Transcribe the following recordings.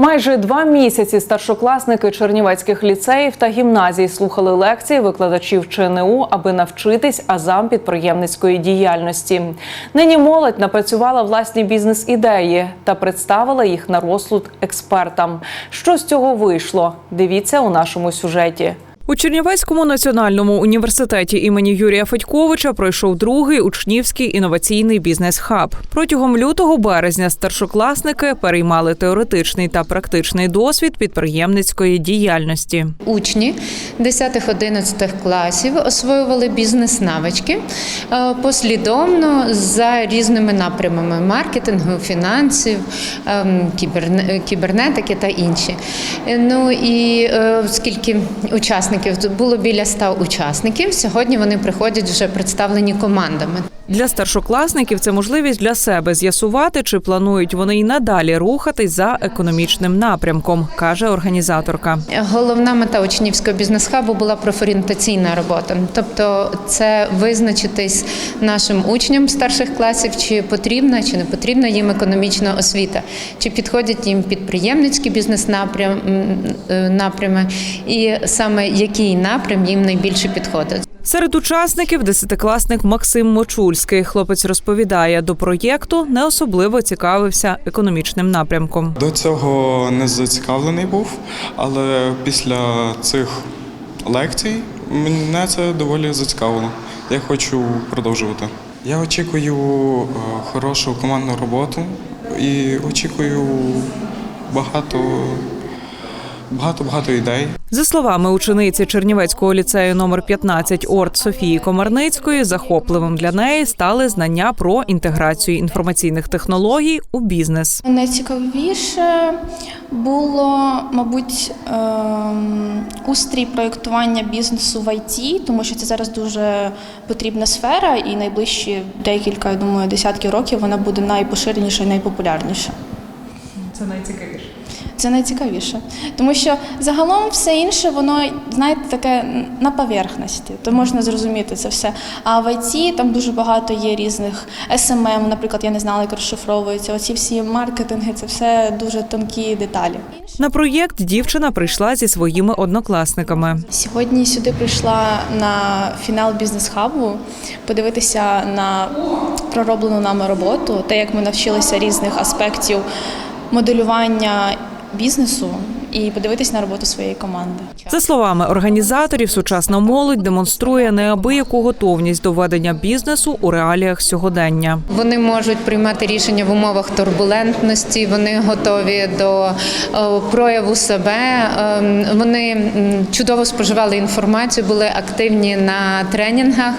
Майже два місяці старшокласники чернівецьких ліцеїв та гімназій слухали лекції викладачів ЧНУ, аби навчитись азам підприємницької діяльності. Нині молодь напрацювала власні бізнес-ідеї та представила їх на розсуд експертам. Що з цього вийшло? Дивіться у нашому сюжеті. У Чернівецькому національному університеті імені Юрія Федьковича пройшов другий учнівський інноваційний бізнес-хаб. Протягом лютого березня старшокласники переймали теоретичний та практичний досвід підприємницької діяльності. Учні 10-11 класів освоювали бізнес-навички е, послідовно за різними напрямами маркетингу, фінансів, ем, кібернетики та інші. Е, Ну і е, оскільки учасників було біля 100 учасників, сьогодні вони приходять вже представлені командами. Для старшокласників це можливість для себе з'ясувати, чи планують вони й надалі рухатись за економічним напрямком, каже організаторка. Головна мета учнівського бізнес-хабу була профорієнтаційна робота, тобто це визначитись нашим учням старших класів, чи потрібна чи не потрібна їм економічна освіта, чи підходять їм підприємницькі бізнес-напрями, і саме який напрям їм найбільше підходить. Серед учасників десятикласник Максим Мочульський. Хлопець розповідає, до проєкту не особливо цікавився економічним напрямком. До цього не зацікавлений був, але після цих лекцій мене це доволі зацікавило. Я хочу продовжувати. Я очікую е, хорошу командну роботу і очікую багато багато багато ідей. За словами учениці Чернівецького ліцею номер 15 Орт Софії Комарницької, захопливим для неї стали знання про інтеграцію інформаційних технологій у бізнес. Найцікавіше було, мабуть, ем, устрій проєктування бізнесу в ІТ, тому що це зараз дуже потрібна сфера, і найближчі декілька, я думаю, десятків років вона буде найпоширеніша і найпопулярніша. Це найцікавіше. Це найцікавіше, тому що загалом все інше, воно знаєте, таке на поверхності, то можна зрозуміти це все. А в ІТ там дуже багато є різних SMM, наприклад, я не знала, як розшифровується. Оці всі маркетинги, це все дуже тонкі деталі. На проєкт дівчина прийшла зі своїми однокласниками. Сьогодні сюди прийшла на фінал бізнес-хабу подивитися на пророблену нами роботу, те, як ми навчилися різних аспектів моделювання бізнесу і подивитись на роботу своєї команди. За словами організаторів, сучасна молодь демонструє неабияку готовність до ведення бізнесу у реаліях сьогодення. Вони можуть приймати рішення в умовах турбулентності. Вони готові до е, прояву себе. Ем, Вони чудово споживали інформацію, були активні на тренінгах.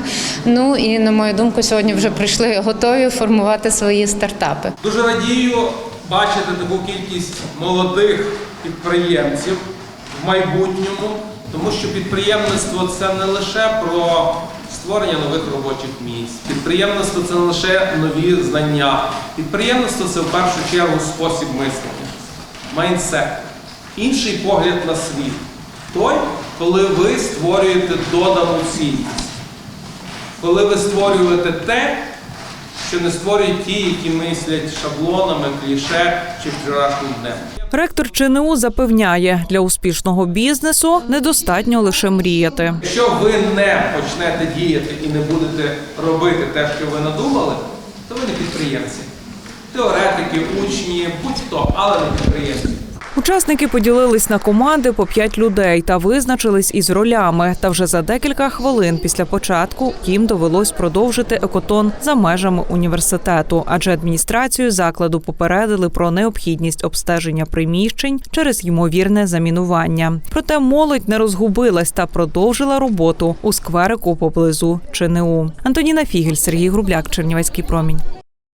Ну і на мою думку, сьогодні вже прийшли готові формувати свої стартапи. Дуже радію бачити таку кількість молодих підприємців в майбутньому, тому що підприємництво це не лише про створення нових робочих місць. Підприємництво це не лише нові знання. Підприємництво це в першу чергу спосіб мислення, майндсет, інший погляд на світ. Той, коли ви створюєте додану цінність, коли ви створюєте те, що не створюють ті, які мислять шаблонами, кліше чи вчорашнім днем. Ректор ЧНУ запевняє, для успішного бізнесу недостатньо лише мріяти. Якщо ви не почнете діяти і не будете робити те, що ви надумали, то ви не підприємці. Теоретики, учні, будь-хто, але не підприємці. Учасники поділились на команди по п'ять людей та визначились із ролями. Та вже за декілька хвилин після початку їм довелось продовжити екотон за межами університету, адже адміністрацію закладу попередили про необхідність обстеження приміщень через ймовірне замінування. Проте молодь не розгубилась та продовжила роботу у скверику поблизу ЧНУ. Антоніна Фігель, Сергій Грубляк, Чернівецький промінь.